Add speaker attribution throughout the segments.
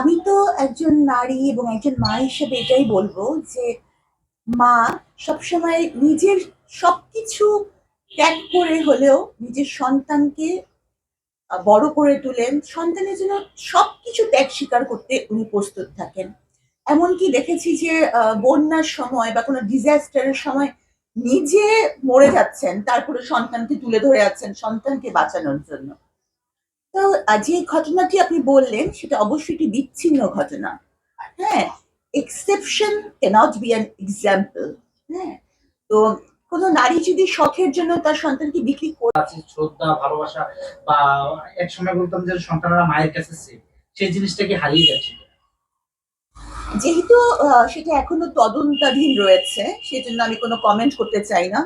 Speaker 1: আমি তো একজন নারী এবং একজন মা হিসেবে এটাই বলব যে মা সবসময় নিজের সবকিছু ত্যাগ করে হলেও নিজের সন্তানকে বড় করে তুলেন। সন্তানের জন্য সবকিছু ত্যাগ স্বীকার করতে উনি প্রস্তুত থাকেন। এমনকি দেখেছি যে বন্যার সময় বা কোনো ডিজাস্টারের সময় নিজে মরে যাচ্ছেন, তারপরে সন্তানকে তুলে ধরে আছেন, সন্তানকে বাঁচানোর জন্য। তো যে ঘটনাটি আপনি বললেন সেটা অবশ্যই একটি বিচ্ছিন্ন ঘটনা। হ্যাঁ exception cannot be an example হ্যাঁ তো কোনো নারী যদি শখের জন্য তার সন্তানকে বিক্রি করে
Speaker 2: আছে শ্রদ্ধা ভালোবাসা বা এক সময় বলতাম যে সন্তানরা মায়ের কাছে সেই জিনিসটাকে হারিয়ে যাচ্ছে
Speaker 1: যেহেতু সেটা এখনও তদন্তাধীন রয়েছে সেজন্য আমি কোনো কমেন্ট করতে চাই না।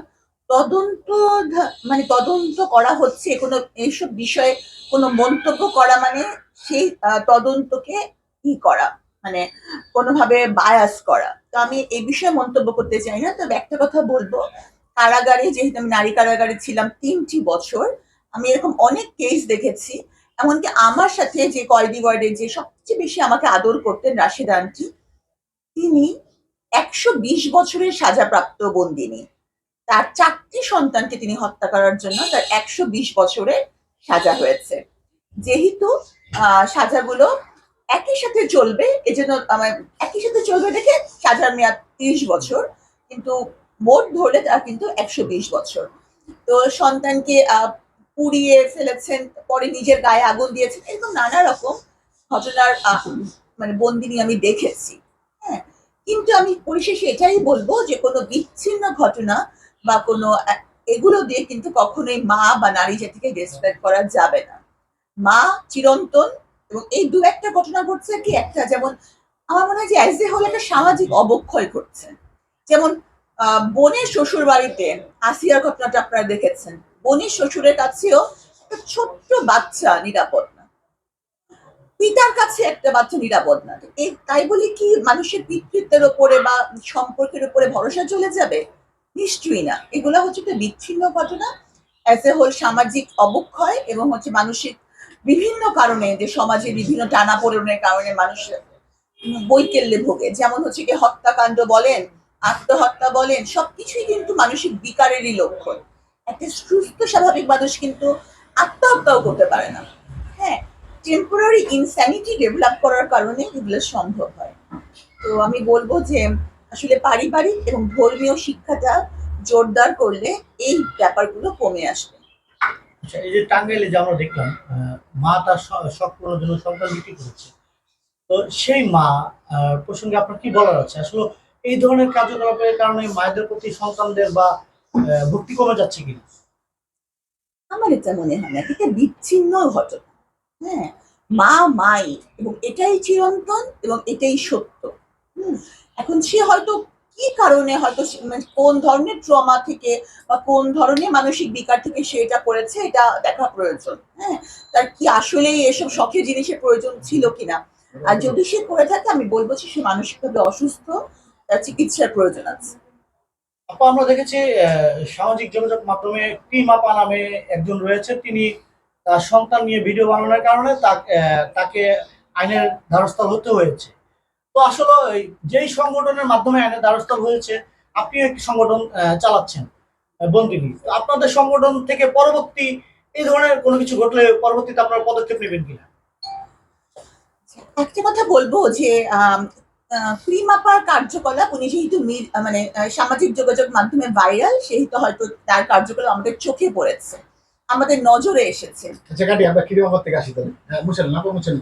Speaker 1: তদন্ত মানে তদন্ত করা হচ্ছে, কোনো এইসব বিষয়ে কোনো মন্তব্য করা মানে সেই তদন্তকে ই করা মানে কোনোভাবে বায়াস করা। তো আমি এই বিষয়ে মন্তব্য করতে চাই না, তবে একটা কথা বলব, কারাগারে যেহেতু আমি নারী কারাগারে ছিলাম তিনটি বছর, আমি এরকম অনেক কেস দেখেছি, এমনকি আমার সাথে যে কয়েদি ওয়ার্ডে যে সবচেয়ে বেশি আমাকে আদর করতেন রাশেদ আন্টি, তিনি একশো বিশ বছরের সাজাপ্রাপ্ত বন্দিনী। তার চারটি সন্তানকে তিনি হত্যা করার জন্য তার একশো বিশ বছরের সাজা হয়েছে। যেহেতু সাজাগুলো একই সাথে চলবে, এজন্য একই সাথে চলবে দেখে সাজার মেয়াদ তিরিশ বছর, কিন্তু মোট ধরলে তার কিন্তু একশো বিশ বছর। তো সন্তানকে পুড়িয়ে ফেলেছেন, পরে নিজের গায়ে আগুন দিয়েছেন, এরকম নানা রকম ঘটনার মানে বন্দিনী আমি দেখেছি। হ্যাঁ কিন্তু আমি পরিশেষে এটাই বলব যে কোনো বিচ্ছিন্ন ঘটনা বা কোনো, এগুলো দিয়ে কিন্তু কখনোই মা বা নারী জাতিকে রেসপেক্ট করা যাবে না। মা চিরন্তন এবং এই দু একটা ঘটনা ঘটছে কি একটা, যেমন আমার মনে হয় যে হোল একটা সামাজিক অবক্ষয় ঘটছে। যেমন বোনের শ্বশুর বাড়িতে আসিয়ার ঘটনাটা আপনারা দেখেছেন। বোনের শ্বশুরের কাছেও একটা ছোট্ট বাচ্চা নিরাপদ না। পিতার কাছে একটা বাচ্চা নিরাপদ না। তাই বলে কি মানুষের পিতৃত্বের ওপরে বা সম্পর্কের উপরে ভরসা চলে যাবে? নিশ্চয়ই না। এগুলো হচ্ছে একটা বিচ্ছিন্ন ঘটনা। অ্যাজ এ হোল সামাজিক অবক্ষয় এবং হচ্ছে মানসিক বিভিন্ন কারণে যে সমাজে বিভিন্ন টানাপোড়েনের কারণে মানুষ বৈকল্যে ভোগে। যেমন হচ্ছে কি হত্যাকাণ্ড বলেন, আত্মহত্যা বলেন, সবকিছুই কিন্তু মানসিক বিকারেরই লক্ষণ। একটা সুস্থ স্বাভাবিক মানুষ কিন্তু আত্মহত্যাও করতে পারে না। হ্যাঁ টেম্পোরারি ইনস্যানিটি ডেভেলপ করার কারণে এগুলো সম্ভব হয়। তো আমি বলব যে আসলে পারিবারিক এবং ধর্মীয় শিক্ষাটা জোরদার করলে এই ব্যাপারগুলো কমে আসবে।
Speaker 3: আচ্ছা এই যে টাঙ্গাইলে যে আমরা দেখলাম মা তার শখ পূরণের জন্য সন্তান বিক্রি করেছে। তো সেই মা প্রসঙ্গে আপনার কি বলার আছে? আসলে এই ধরনের কার্যকলাপের কারণে মায়েদের প্রতি সন্তানদের বা ভক্তি কমে যাচ্ছে কিনা?
Speaker 1: আমার এটা মনে হয় না এটা বিচ্ছিন্ন ঘটনা। হ্যাঁ মা মাই এবং এটাই চিরন্তন এবং এটাই সত্য। হুম এখন সে হয়তো কি কারণে হয়তো মানে কোন ধরনের ট্রমা থেকে বা কোন ধরনের মানসিক বিকার থেকে সে এটা করেছে, এটা দেখা প্রয়োজন। হ্যাঁ? তার কি আসলেই এসব শখের জিনিসের প্রয়োজন ছিল কিনা? আর যদি সে করে থাকে, আমি বলব যে সে মানসিকভাবে অসুস্থ, তার চিকিৎসার প্রয়োজন আছে।
Speaker 3: আপা, আমরা দেখেছি সামাজিক যোগাযোগ মাধ্যমে টিম নামে একজন রয়েছে তিনি তার সন্তান নিয়ে ভিডিও বানানোর কারণে তাকে আইনের দ্বারস্থ হতে হয়েছে। তো আসলে এই যেই সংগঠনের মাধ্যমে আইনের দ্বারস্থ হয়েছে আপনি একটি সংগঠন আহ, চালাচ্ছেন বন্দিনী তো আপনাদের সংগঠন থেকে পরবর্তী এই ধরনের কোনো কিছু ঘটলে পরবর্তীতে আপনারা পদক্ষেপ নেবেন কিনা?
Speaker 1: একটা কথা বলব যে ক্রিমাপার কার্যকলাপ উনি যেহেতু মানে আহ, সামাজিক যোগাযোগ মাধ্যমে ভাইরাল সেহেতু হয়তো তার কার্যকলাপ আমাদের চোখে পড়েছে আমাদের নজরে এসেছে।
Speaker 4: আচ্ছা কাটি আমরা কীরকম থেকে আসি তাহলে? হ্যাঁ মুছেন না মুছেন